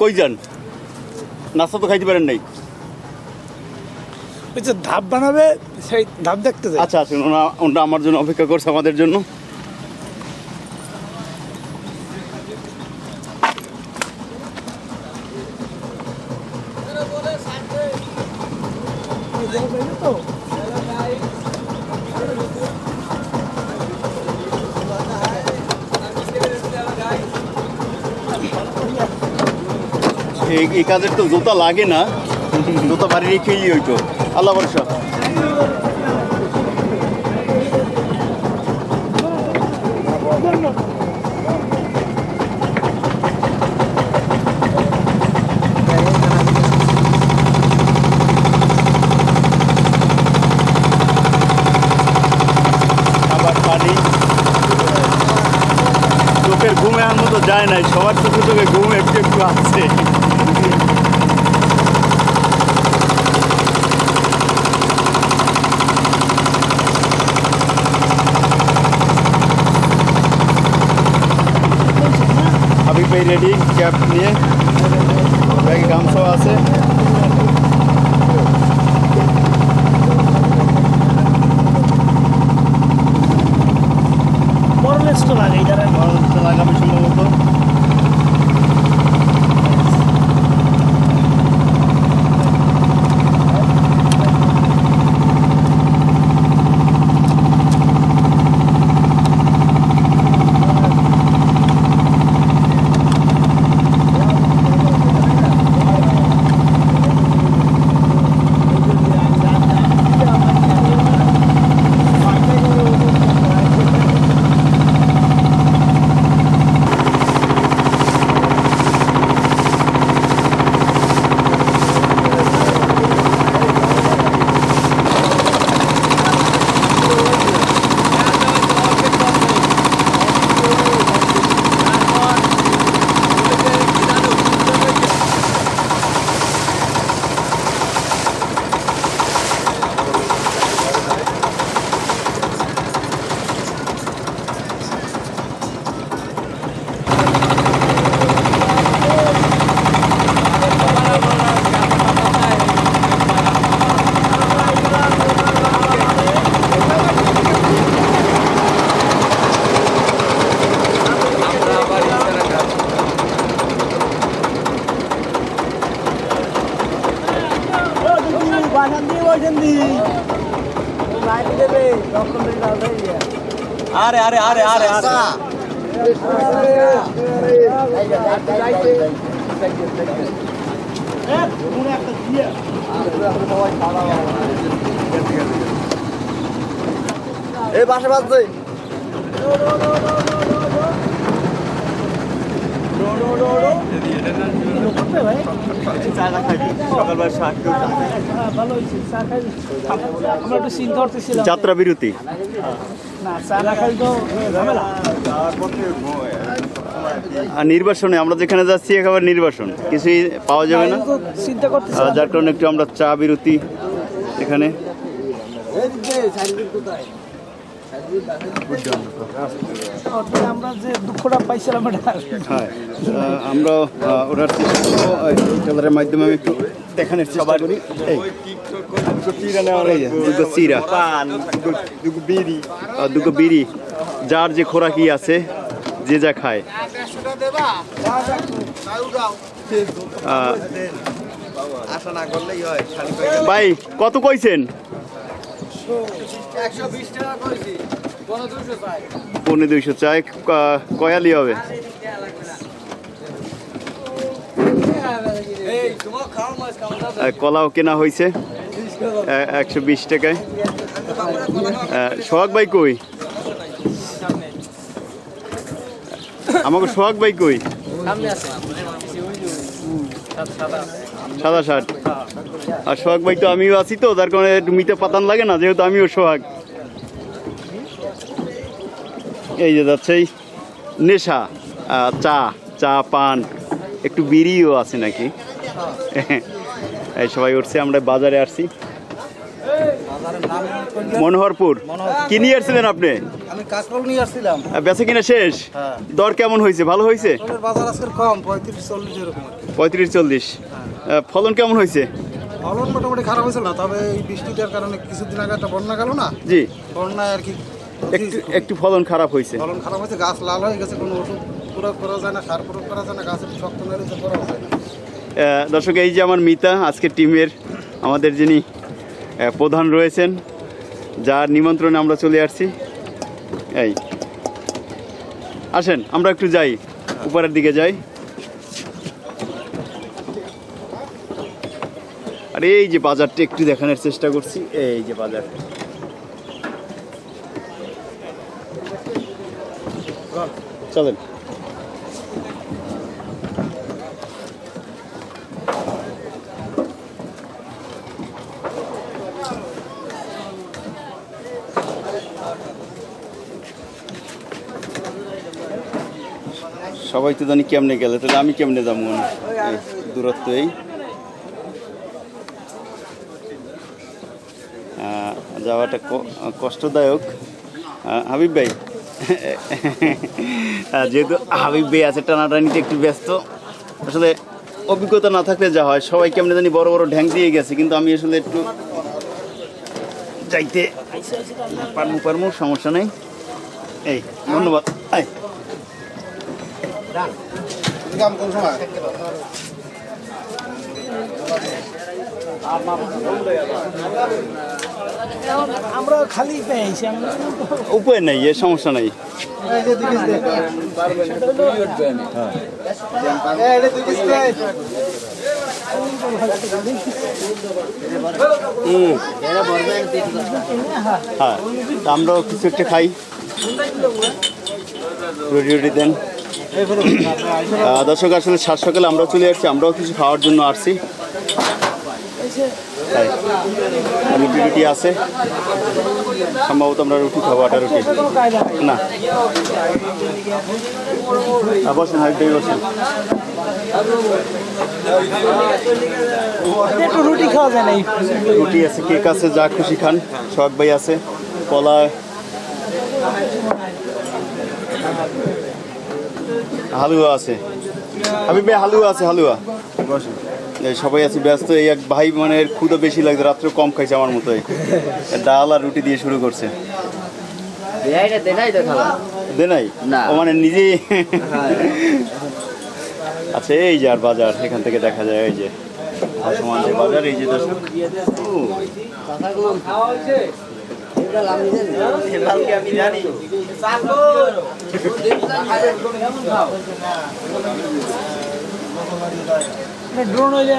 কই যান? নাস্তা তো খাইতে পারেন নাই। ওই যে ধাপ বানাবে সেই ধাপ দেখতে যায় আচ্ছা আসুন ওনা ওটা আমার জন্য অপেক্ষা করছে আমাদের জন্য। এই কাজের তো জুতা লাগে না। জুতা বাড়ি রেখেই হইতো। আল্লাহ ভরসা আবার পানি চোখের ঘুম এখন মতো যায় নাই, সবার চোখে চোখে ঘুম একটু একটু আসছে। হাবিব ভাই রেডি ক্যাব নিয়ে। ব্যাগে গামছাও আছে লেস তো লাগে যারা আগামী সম্ভবত বাসান দিয়ে বলছেন দি লাইট দেবে তখন আরে আরে আরে আরে আরে। এই বাসে বাজছে যাত্রা বিরতি। নির্বাসনে আমরা যেখানে যাচ্ছি একেবারে নির্বাসন। কিছুই পাওয়া যাবে না। যার কারণে একটু আমরা চা বিরতি এখানে। আমরা যে দুঃখটা পাইছিলাম এটা হ্যাঁ আমরা আহ, চেষ্টা করব মাধ্যমে আমি একটু দেখানোর চেষ্টা করি। দুটো চিরা আর দুটো বিড়ি। যার যে খোরাকি আছে যে যা খায়। ভাই কত কইছেন? একশো বিশ টাকা করেছি পনেরো দুইশো চায় কয়ালি হবে? কলাও কেনা হয়েছে একশো বিশ টাকায়। সোহাগ ভাই কই? আমাকে সোহাগ ভাই কই? সাদা শার্ট। আর সোহাগ ভাই তো আমিও আছি তো তার কারণে মিটে পাতান লাগে না, যেহেতু আমিও সোহাগ। এই যে যাচ্ছে এই নেশা চা চা পান একটু বিড়িও আছে নাকি? এই সবাই উঠছে আমরা বাজারে আসছি। মনোহরপুর কি নিয়ে আসছিলেন আপনি? আমি কাকরোল নিয়ে আসছিলাম। বেচা কিনা শেষ? হ্যাঁ। দর কেমন হয়েছে? ভালো হয়েছে? বাজার আজকের কম পঁয়ত্রিশ চল্লিশ এরকম পঁয়ত্রিশ চল্লিশ। ফলন কেমন হয়েছে? ফলন মোটামুটি খারাপ হয়েছিল না তবে এই বৃষ্টিটার কারণে কিছুদিন আগে একটা বন্যা গেল না? জি। বন্যায় আর কি একটু একটু ফলন খারাপ হয়েছে। ফলন খারাপ হয়েছে গাছ লাল হয়ে গেছে কোনো ওষুধ প্রয়োগ করা যায় না সার প্রয়োগ করা যায় না গাছ একটু শক্ত মেরে করা যায় না। দর্শক এই যে আমার মিতা আজকে টিমের আমাদের যিনি প্রধান রয়েছেন যার নিমন্ত্রণে আমরা চলে আসছি। এই আসেন আমরা একটু যাই উপরের দিকে যাই। আর এই যে বাজারটা একটু দেখানোর চেষ্টা করছি এই যে বাজার চলেন। সবাই তো জানি কেমনে গেলে, তাহলে আমি কেমনে যাব দূরত্ব এই। যাওয়াটা কষ্টদায়ক। হাবিব ভাই যেহেতু হাবিব ভাই আছে টানাটানিতে একটু ব্যস্ত। আসলে অভিজ্ঞতা না থাকলে যা হয়, সবাই কেমনে জানি বড় বড় ঢ্যাং দিয়ে গেছে, কিন্তু আমি আসলে একটু যাইতে পারমু পারমু সমস্যা নেই। এই, ধন্যবাদ। সময় আমরা খালি পেয়েছি উপায় নেই এ সমস্যা নেই। হ্যাঁ তা আমরাও কিছু একটা খাই। রুটি রুটি দেন। দর্শক আসলে সাত সকালে আমরাও চলে আসছি আমরাও কিছু খাওয়ার জন্য আসছি। তাই। রুটি রুটি আছে। সম্ভবত আমরা রুটি খাব আটা রুটি। না। বসেন হাইট বসেন। একটু রুটি খাওয়া যায় রুটি আছে কেক আছে যা খুশি খান। সোহাগ ভাই আছে কলা হালুয়া আছে। হাবিব হালুয়া আছে হালুয়া। বসেন। সবাই আছে ব্যস্ত। এই এক ভাই মানে ক্ষুদা বেশি লাগছে রাত্রে কম খাইছে আমার মতোই। ডাল আর রুটি দিয়ে শুরু করছে। দে নাই না। ও মানে নিজেই? আচ্ছা এই যে আর বাজার এখান থেকে দেখা যায় এই যে সমান যে বাজার এই যে দর্শক। ড্রোন হইলে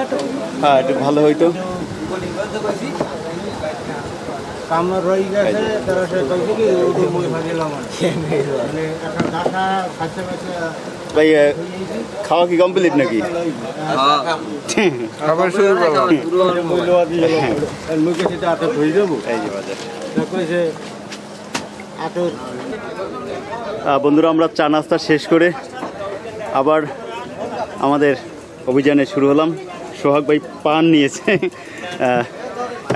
হ্যাঁ একটু ভালো হইতো। কামড় রয়ে গেছে তারা সে কইছে কি ওদের মই ভাগিলাম মানে একটা ডাটা খাচ্ছে খাচ্ছে ভাই খাওয়া কি কমপ্লিট নাকি? খাবার শুরু করো। মূল্যবাদী আর মুখে সেটা হাতে ধুই দেবো। এই যে বাজার। কইছে আটক বন্ধুরা আমরা চা নাস্তা শেষ করে আবার আমাদের অভিযানে শুরু হলাম। সোহাগ ভাই পান নিয়েছে।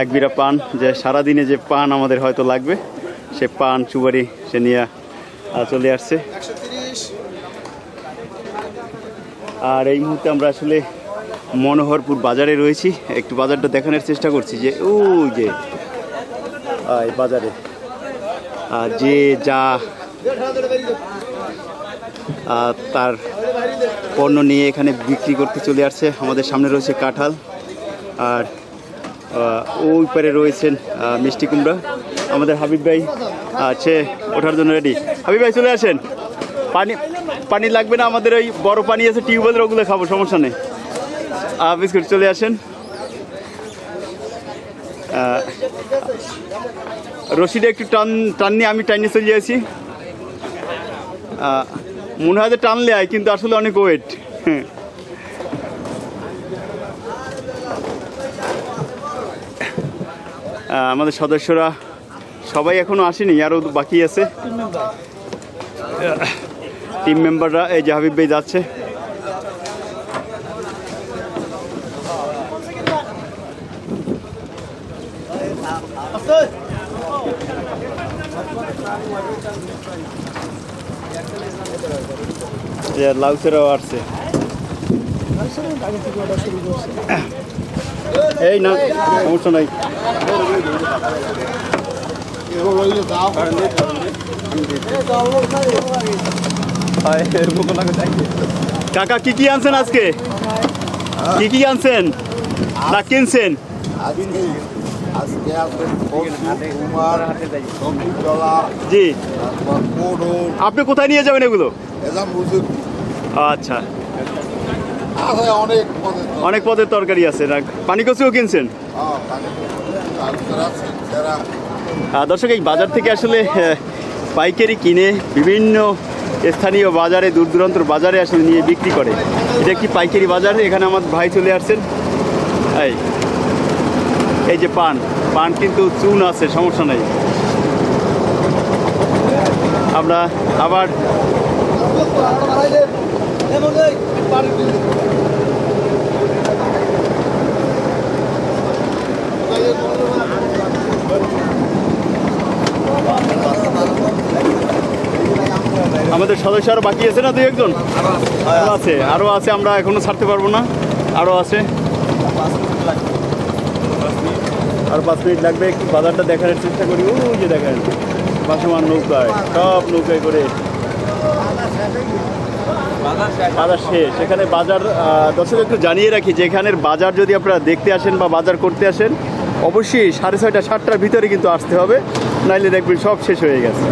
এক বিড়া পান, যে সারাদিনে যে পান আমাদের হয়তো লাগবে, সে পান, সুপারি সে নিয়ে চলে আসছে। আর এই মুহূর্তে আমরা আসলে মনোহরপুর বাজারে রয়েছি। একটু বাজারটা দেখানোর চেষ্টা করছি যে ও যে এই বাজারে যে যা তার পণ্য নিয়ে এখানে বিক্রি করতে চলে আসছে। আমাদের সামনে রয়েছে কাঁঠাল আর ওই পারে রয়েছেন মিষ্টি কুমড়া। আমাদের হাবিব ভাই আছে ওঠার জন্য রেডি হাবিব ভাই চলে আসেন। পানি পানি লাগবে না আমাদের ওই বড় পানি আছে টিউবওয়েলের ওগুলো খাব সমস্যা নেই। বিস্কুট চলে আসেন। রশিটা একটু টান টান নিয়ে আমি টাইনে চলে আহ, মনে হয় যে টানলে আয় কিন্তু আসলে অনেক ওয়েট আমাদের সদস্যরা সবাই এখনও আসেনি আরও বাকি আছে। টিম মেম্বাররা এই যে হাবিব ভাই যাচ্ছে। যে লাউসেরাও আসছে। এই না সমস্যা নাই। কাকা কি কি আনছেন আজকে? কি কি আনছেন? না কিনছেন? জি। আপনি কোথায় নিয়ে যাবেন এগুলো? আচ্ছা। অনেক পদের অনেক পদের তরকারি আছে না পানি কচুও কিনছেন? হ্যাঁ, দর্শক এই বাজার থেকে আসলে পাইকারি কিনে বিভিন্ন স্থানীয় বাজারে দূর দূরান্তর বাজারে আসলে নিয়ে বিক্রি করে। এটা একটি পাইকারি বাজার? এখানে আমার ভাই চলে আসছেন। এই এই যে পান পান কিন্তু চুন আছে সমস্যা নেই। আমরা আবার আমাদের সদস্য আরও বাকি আছে না দুই একজন? আরও আছে। আরও আছে, আমরা এখনও ছাড়তে পারব না। আরও আছে। আর পাঁচ মিনিট লাগবে, একটু বাজারটা দেখার চেষ্টা করি। ওই যে দেখেন, বাসমান নৌকায়, সব নৌকায় করে। বাজার শেষ। এখানে বাজার দর্শক একটু জানিয়ে রাখি যে এখানের বাজার যদি আপনারা দেখতে আসেন বা বাজার করতে আসেন, অবশ্যই সাড়ে ছয়টা, সাতটার ভিতরে কিন্তু আসতে হবে, নাইলে দেখবেন সব শেষ হয়ে গেছে।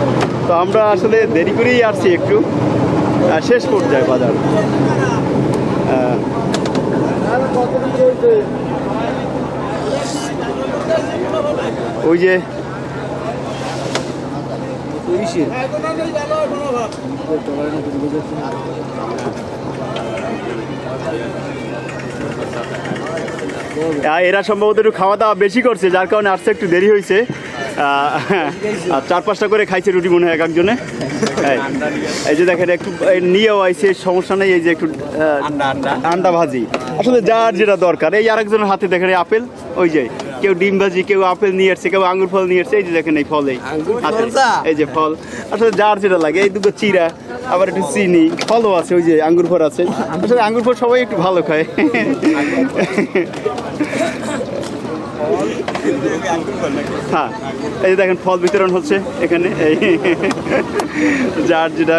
তো আমরা আসলে দেরি করেই আসছি একটু। শেষ পর্যায়ে বাজার। ওই যে এরা সম্ভবত একটু খাওয়া দাওয়া বেশি করছে যার কারণে আসতে একটু দেরি হয়েছে। আহ, আর চার পাঁচটা করে খাইছে রুটি মনে হয় এক একজনে। এই, এই যে দেখেন একটু নিয়েও আইছে সমস্যা নেই এই যে একটু আন্ডা ভাজি। আসলে যার যেটা দরকার এই আরেকজনের হাতে দেখেন আপেল ওই যে। কেউ ডিম ভাজি কেউ আপেল নিয়ে আসছে কেউ আঙ্গুর ফল নিয়ে আসছে এই যে দেখেন এই ফল। এই এই যে ফল। আসলে যার যেটা লাগে এই দুটো চিরা আবার একটু চিনি ফলও আছে ওই যে আঙ্গুর ফল আছে। আসলে আঙ্গুর ফল সবাই একটু ভালো খায়। হ্যাঁ এই যে দেখেন ফল বিতরণ হচ্ছে এখানে এই যার যেটা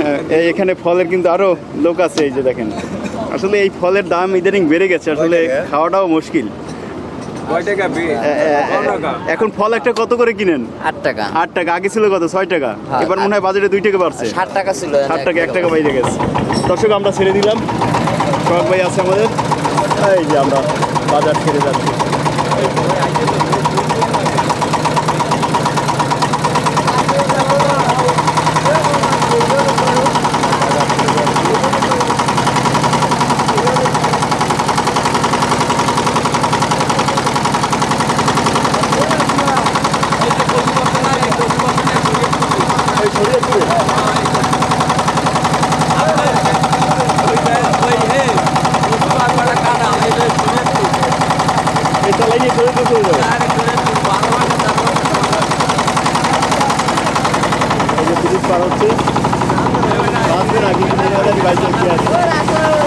হ্যাঁ, এই এখানে ফলের কিন্তু আরও লোক আছে এই যে দেখেন। আসলে এই ফলের দাম ইদানিং বেড়ে গেছে আসলে খাওয়াটাও মুশকিল। এখন ফল একটা কত করে কিনেন? আট টাকা। আট টাকা আগে ছিল কত? ছয় টাকা। হ্যাঁ, এবার মনে হয় বাজারে দুই টাকা বাড়ছে। ষাট টাকা ছিল ষাট টাকা এক টাকা বাইরে গেছে। দর্শক আমরা ছেড়ে দিলাম। সব ভাই আছে আমাদের। এই যে আমরা বাজার ছেড়ে যাচ্ছি। নিয়ে চলে যেতে হবে এই যে ব্রিজ পার হচ্ছে বাঁচবেন আগে বাইক আছে?